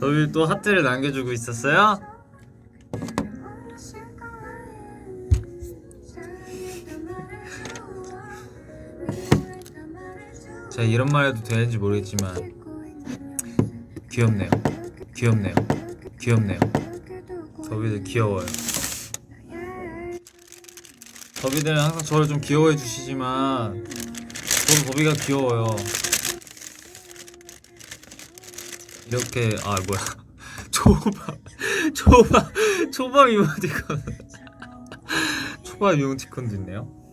너희 또 하트를 남겨주고 있었어요? 제가 이런 말 해도 되는지 모르겠지만 귀엽네요. 귀엽네요. 귀엽네요. 더비들 귀여워요. 더비들은 항상 저를 좀 귀여워해 주시지만 저도 더비가 귀여워요. 이렇게 아 뭐야 초밥 초밥 초밥 이모티콘 초밥 이모티콘도 있네요.